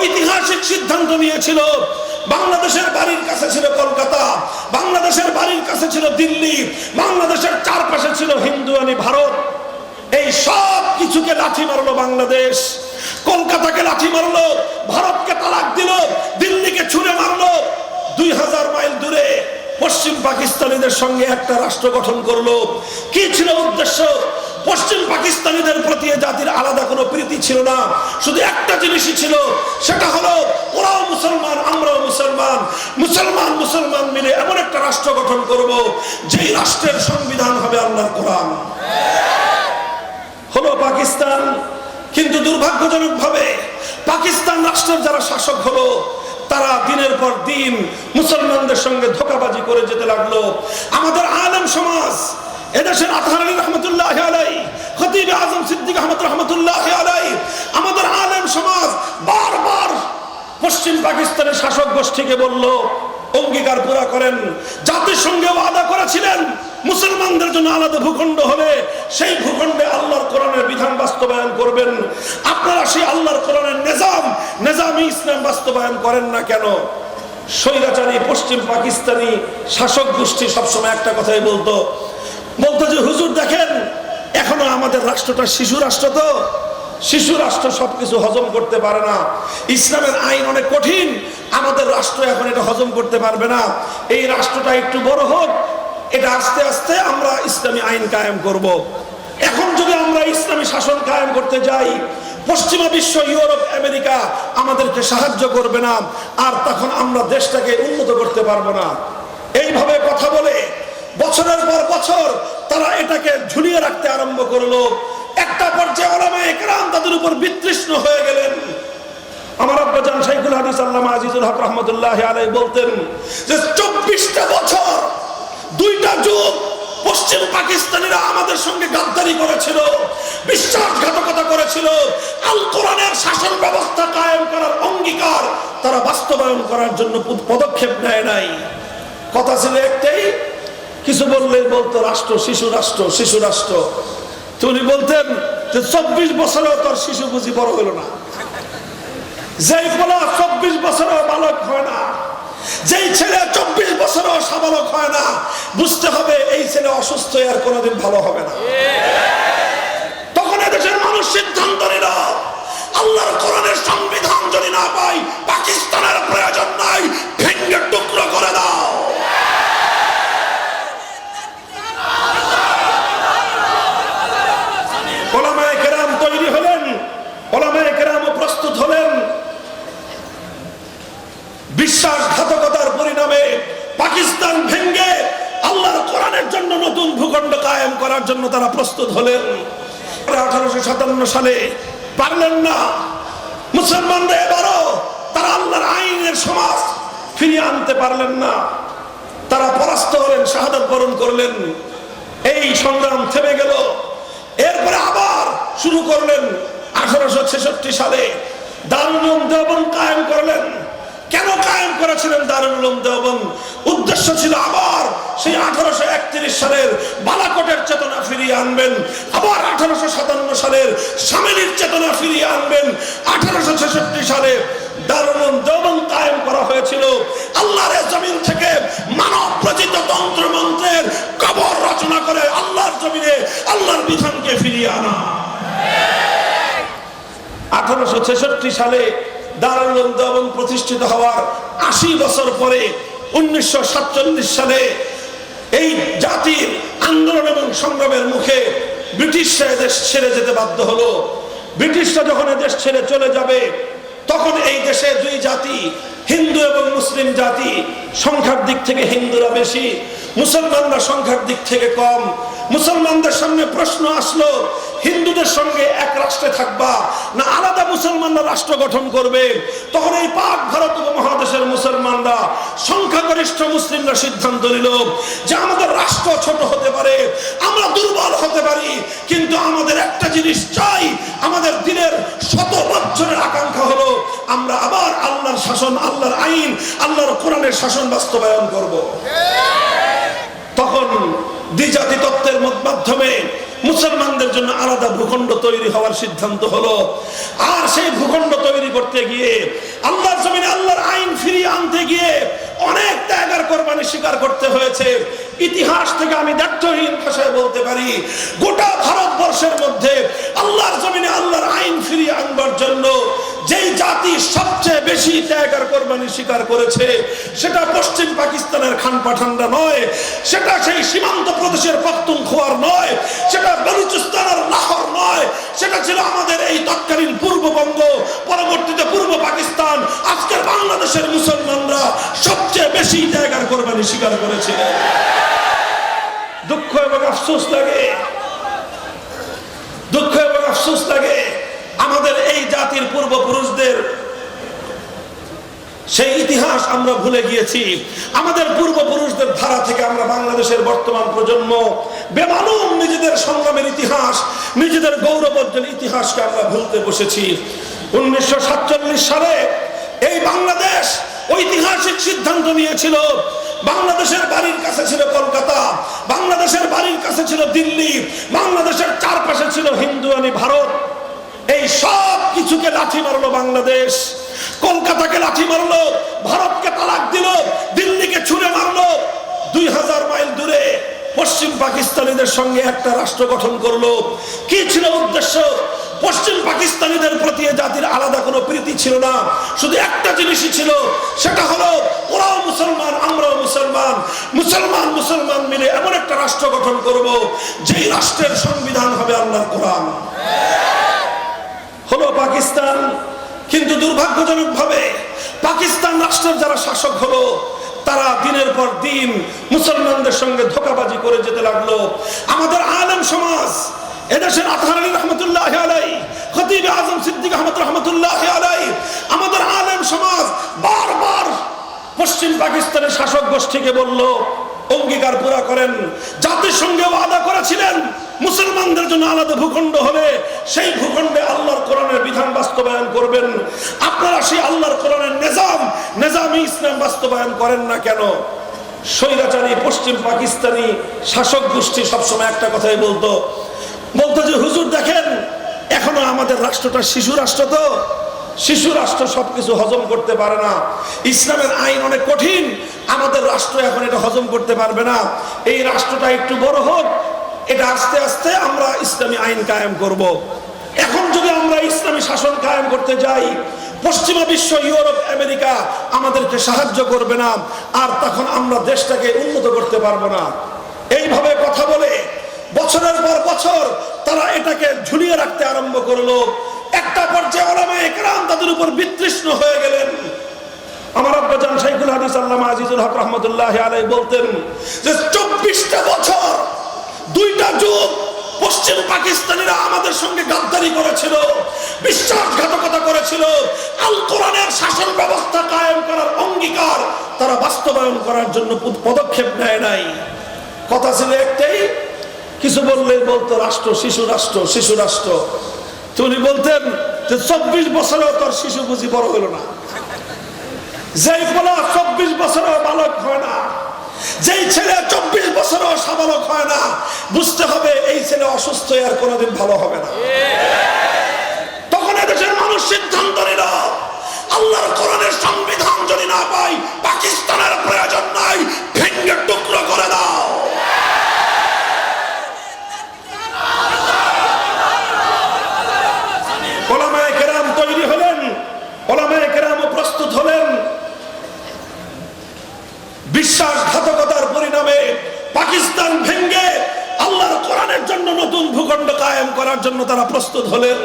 ঐতিহাসিক সিদ্ধান্ত নিয়েছিল, বাংলাদেশের বাড়ির কাছে ছিল কলকাতা, বাংলাদেশের বাড়ির কাছে ছিল দিল্লি, বাংলাদেশের চারপাশে ছিল হিন্দুয়ানি ভারত। এই সব কিছুকে লাঠি মারলো বাংলাদেশ। কলকাতাকে লাঠি মারলো, ভারতকে তালাক দিল, দিল্লিকে ছুঁড়ে মারলো। দুই হাজার মাইল দূরে পশ্চিম পাকিস্তানিদের সঙ্গে একটা রাষ্ট্র গঠন করল। কি ছিল উদ্দেশ্য? পশ্চিম পাকিস্তানিদের প্রতি জাতির আলাদা কোনো প্রীতি ছিল না। শুধু একটা জিনিসই ছিল, সেটা হলো ওরাও মুসলমান, আমরাও মুসলমান। মুসলমান মুসলমান মিলে এমন একটা রাষ্ট্র গঠন করব, যেই রাষ্ট্রের সংবিধান হবে আল্লাহর কোরআন। হলো পাকিস্তান, কিন্তু দুর্ভাগ্যজনক ভাবে পাকিস্তান রাষ্ট্রের যারা শাসক হলো, তারা দিনের পর দিন মুসলমানদের সঙ্গে ধোকাবাজি করে যেতে লাগল। আমাদের আলম সমাজ এদেশের আতহার আলী রহমতুল্লাহ আলাই খতিব আজম সিদ্দিক আহমদ রহমতুল্লাহ আলাই আমাদের আলেম সমাজ বারবার পশ্চিম পাকিস্তানের শাসক গোষ্ঠীকে বলল, অঙ্গীকার পুরা করেন। জাতিসংঘে ওয়াদা করেছিলেন, মুসলমানদের জন্য আলাদা ভূখণ্ড হলে সেই ভূখণ্ডে আল্লাহর কোরআনের বিধান বাস্তবায়ন করবেন। আপনারা সেই আল্লাহর কোরআনের নিজাম, নিজামী ইসলাম বাস্তবায়ন করেন না কেন? স্বৈরাচারী পশ্চিম পাকিস্তানি শাসক গোষ্ঠী সবসময় একটা কথাই বলতো বলতো হুজুর, দেখেন, এখনও আমাদের রাষ্ট্রটা শিশু রাষ্ট্র তো। শিশু রাষ্ট্র সবকিছু হজম করতে পারে না। ইসলামের আইন অনেক কঠিন। আমাদের রাষ্ট্র এখন এটা হজম করতে পারবে না। এই রাষ্ট্রটা একটু বড় হোক, এটা আস্তে আস্তে আমরা ইসলামী আইন কায়েম করব। এখন যদি আমরা ইসলামী শাসন কায়েম করতে যাই, পশ্চিমা বিশ্ব, ইউরোপ, আমেরিকা আমাদেরকে সাহায্য করবে না। আর তখন আমরা দেশটাকে উন্নত করতে পারব না। এইভাবে কথা বলে বছরের পর বছর তারা এটাকে ঝুলিয়ে রাখতে আরম্ভ করল। একটা পর্যায়ে একরাম তাদের উপর বিতৃষ্ণ হয়ে গেলেন। আমার শাইখুল বলতেন যে, চব্বিশটা বছর দুইটা যুগ পশ্চিম পাকিস্তানিরা আমাদের সঙ্গে গাদ্দারি করেছিল, বিশ্বাসঘাতকতা করেছিল। আল কোরআনের শাসন ব্যবস্থা কায়েম করার অঙ্গীকার তারা বাস্তবায়ন করার জন্য পদক্ষেপ নেয় নাই। কথা ছিল একটাই কিছু বললে বলতো, রাষ্ট্র, শিশু রাষ্ট্র শিশু রাষ্ট্র। তো উনি বলতেন যে, চব্বিশ বছরেও তোর শিশু বুঝি বড় হলো না। যেই বলা চব্বিশ বছরেও বালক হয় না, যেই ছেলে চব্বিশ বছরেও সাবালক হয় না, বুঝতে হবে এই ছেলে অসুস্থ আর কোনোদিন ভালো হবে না। তখন এদেশের মানুষ সিদ্ধান্ত নিল, আল্লাহর কোরআনের সংবিধান যদি না পাই, পাকিস্তানের প্রয়োজন নাই ভেঙ্গে টুকরো করে দাও ওলামায়ে কেরাম তৈরি হলেন ওলামায়ে কেরামও প্রস্তুত হলেন বিশ্বাসঘাতকতার পরিণামে পাকিস্তান ভেঙ্গে আল্লাহর কোরআনের জন্য নতুন ভূখণ্ড কায়েম করার জন্য তারা প্রস্তুত হলেন আঠারোশো সাতান্ন সালে পারলেন না। মুসলমানরা এবারও তারা আল্লাহর আইনের সমাজ ফিরিয়ে আনতে পারলেন না। তারা পরাস্ত হলেন, শাহাদত বরণ করলেন। এই সংগ্রাম থেমে গেল। এরপরে আবার শুরু করলেন আঠারোশো ছেষট্টি সালে দারুল দেবন কায়েম করলেন। কেন কায়েম করেছিলেন দারুল উলুম উদ্দেশ্য ছিল আবার সেই আঠারোশো একত্রিশ সালের বালাকোটের চেতনা ফিরিয়ে আনবেন, আবার আঠারোশো সাতান্ন সালের সামিলির চেতনা ফিরিয়ে আনবেন। আঠারোশো ছেষট্টি সালে দারুল উলুম দেওবন্দ কায়েম করা হয়েছিল। আল্লাহর জমিন থেকে মানব প্রচিত তন্ত্র মন্ত্রের কবর রচনা করে আল্লাহর জমিনে আল্লাহর বিধানকে ফিরিয়ে আনা। আঠারোশো ছেষট্টি সালে দারুল উলুম প্রতিষ্ঠিত হওয়ার আশি বছর পরে উনিশশো সাতচল্লিশ সালে এই জাতির আন্দোলন এবং সংগ্রামের মুখে ব্রিটিশরা দেশ ছেড়ে যেতে বাধ্য হলো। ব্রিটিশরা যখন দেশ ছেড়ে চলে যাবে তখন এই দেশে দুই জাতি, হিন্দু এবং মুসলিম জাতি, সংখ্যার দিক থেকে হিন্দুরা বেশি, মুসলমানরা সংখ্যার দিক থেকে কম। মুসলমানদের সামনে প্রশ্ন আসলো, হিন্দুদের সঙ্গে এক রাষ্ট্রে থাকবা না আলাদা মুসলমানরা রাষ্ট্র গঠন করবে? তখন এই পাক ভারত উপমহাদেশের মুসলমানরা সংখ্যাগরিষ্ঠ মুসলিমরা সিদ্ধান্ত নিল যে রাষ্ট্র ছোট হতে পারে আমরা দুর্বল হতে পারি কিন্তু আমাদের একটা জিনিস চাই আমাদের দিনের শত বছরের আকাঙ্ক্ষা হলো আমরা আবার আল্লাহর শাসন আল্লাহর আইন আল্লাহর কোরআনের শাসন বাস্তবায়ন করব। তখন দ্বিজাতি তত্ত্বের মাধ্যমে মুসলমানদের জন্য আলাদা ভূখণ্ড তৈরি হওয়ার সিদ্ধান্ত হলো। আর সেই ভূখণ্ড তৈরি করতে গিয়ে আল্লাহর জমিনে আল্লাহর আইন ফিরিয়ে আনতে গিয়ে অনেক ত্যাগার কোরবানি স্বীকার করতে হয়েছে। ইতিহাস থেকে আমি দায়িত্বহীন ভাষায় বলতে পারি, গোটা ভারতবর্ষের মধ্যে আল্লাহর জমিনে আল্লাহর আইন ফিরিয়ে আনবার জন্য জাতি সবচেয়ে বেশি ত্যাগ আর কোরবানি স্বীকার করেছে। সেটা পশ্চিম পাকিস্তানের খান পাঠানরা নয়, সেটা সেই সীমান্ত প্রদেশের পাখতুনখোয়ার নয়, সেটা বেলুচিস্তানের লাহোর নয়, সেটা ছিল আমাদের এই তৎকালীন পূর্ববঙ্গ, পরবর্তীতে পূর্ব পাকিস্তান, আজকের বাংলাদেশের মুসলমানরা সবচেয়ে বেশি ত্যাগ আর কোরবানি স্বীকার করেছে। দুঃখ এবং আফসোস লাগে। দুঃখ এবং আফসোস লাগে। আমাদের এই জাতির পূর্বপুরুষদের সেই ইতিহাস আমরা ভুলে গিয়েছি। আমাদের পূর্বপুরুষদের ধারা থেকে আমরা বাংলাদেশের বর্তমান প্রজন্ম বেমালুম নিজেদের সংগ্রামের ইতিহাস, নিজেদের গৌরবোজ্জ্বল ইতিহাসকে আমরা ভুলতে বসেছি। উনিশশো সাতচল্লিশ সালে এই বাংলাদেশ ঐতিহাসিক সিদ্ধান্ত নিয়েছিল, বাংলাদেশের বাড়ির কাছে ছিল কলকাতা, বাংলাদেশের বাড়ির কাছে ছিল দিল্লি, বাংলাদেশের চারপাশে ছিল হিন্দুয়ানি ভারত। এই সব কিছুকে লাঠি মারলো বাংলাদেশ। কলকাতাকে লাঠি মারলো, ভারতকে তালাক দিল, দিল্লিকে ছুঁড়ে মারলো। দুই হাজার মাইল দূরে পশ্চিম পাকিস্তানিদের সঙ্গে একটা রাষ্ট্র গঠন করল। কি ছিল উদ্দেশ্য? পশ্চিম পাকিস্তানিদের প্রতি জাতির আলাদা কোনো প্রীতি ছিল না। শুধু একটা জিনিসই ছিল, সেটা হলো ওরাও মুসলমান, আমরাও মুসলমান। মুসলমান মুসলমান মিলে এমন একটা রাষ্ট্র গঠন করব, যেই রাষ্ট্রের সংবিধান হবে আল্লাহর কোরআন। হলো পাকিস্তান। কিন্তু দুর্ভাগ্যজনক ভাবে পাকিস্তান রাষ্ট্রের যারা শাসক হলো, তারা দিনের পর দিন মুসলমানদের সঙ্গে ধোকাবাজি করে যেতে লাগল। আমাদের আলম সমাজ, এদেশের আতহার আলী রহমতুল্লাহ আলাই, খতিব আজম সিদ্দিক আহমদ রহমতুল্লাহ আলাই, আমাদের আলেম সমাজ বারবার পশ্চিম পাকিস্তানের শাসক গোষ্ঠীকে বলল অঙ্গীকার পুরা করেন। জাতিসংঘে ওয়াদা করেছিলেন, মুসলমানদের জন্য আলাদা ভূখণ্ড হবে। সেই ভূখণ্ডে আল্লাহর কোরআনের বিধান বাস্তবায়ন করবেন। আপনারা সেই আল্লাহর কোরআনের নিজাম, নিজামী ইসলাম বাস্তবায়ন করেন না কেন? স্বৈরাচারী, পশ্চিম পাকিস্তানি শাসক গোষ্ঠী সবসময় একটা কথাই বলতো। বলতো যে, হুজুর, দেখেন, এখনও আমাদের রাষ্ট্রটা শিশু রাষ্ট্র তো। শিশু রাষ্ট্র সবকিছু হজম করতে পারে না। ইসলামের আইন অনেক কঠিন। আমাদের রাষ্ট্র এখন এটা হজম করতে পারবে না। এই রাষ্ট্রটা একটু বড় হোক, এটা আস্তে আস্তে আমরা ইসলামী আইন কায়েম করব। এখন যদি আমরা ইসলামী শাসন কায়েম করতে যাই, পশ্চিমা বিশ্ব, ইউরোপ, আমেরিকা আমাদেরকে সাহায্য করবে না। আর তখন আমরা দেশটাকে উন্নত করতে পারব না। এইভাবে কথা বলে বছরের পর বছর তারা এটাকে ঝুলিয়ে রাখতে আরম্ভ করল। একটা পর্যায়ে ওলামা একরাম তাদের উপর বিতৃষ্ণ হয়ে গেলেন। আমার আব্বা জান শাইখুল হাদিস আল্লামা আজিজুল হক রহমতুল্লাহ আলাই বলতেন যে চব্বিশটা বছর দুইটা যুগ পশ্চিম পাকিস্তানিরা আমাদের সঙ্গে গাদ্দারি করেছিল, বিশ্বাসঘাতকতা করেছিল। আল কোরআনের শাসন ব্যবস্থা কায়েম করার অঙ্গীকার তারা বাস্তবায়ন করার জন্য পদক্ষেপ নেয় নাই। কথা ছিল একটাই, কিছু বললে বলতো, রাষ্ট্র, শিশু রাষ্ট্র শিশু রাষ্ট্র। তিনি বলতেন যে, চব্বিশ বছরেও তোর শিশু বুঝি বড় হলো না। যেই বলা চব্বিশ বছরেও বালক হয় না, যেই ছেলে চব্বিশ বছরেও সাবালক হয় না, বুঝতে হবে এই ছেলে অসুস্থ আর কোনোদিন ভালো হবে না। তখন এদেশের মানুষ সিদ্ধান্ত নিল, আল্লাহর কোরআনের সংবিধান যদি না পাই, পাকিস্তানের প্রয়োজন নাই ভেঙ্গে টুকরো করে দাও ওলামায়ে কেরাম তৈরি হলেন ওলামায়ে কেরামও প্রস্তুত হলেন বিশ্বাসঘাতকতার পরিণামে পাকিস্তান ভেঙ্গে আল্লাহর কোরআনের জন্য নতুন ভূখণ্ড কায়েম করার জন্য তারা প্রস্তুত হলেন।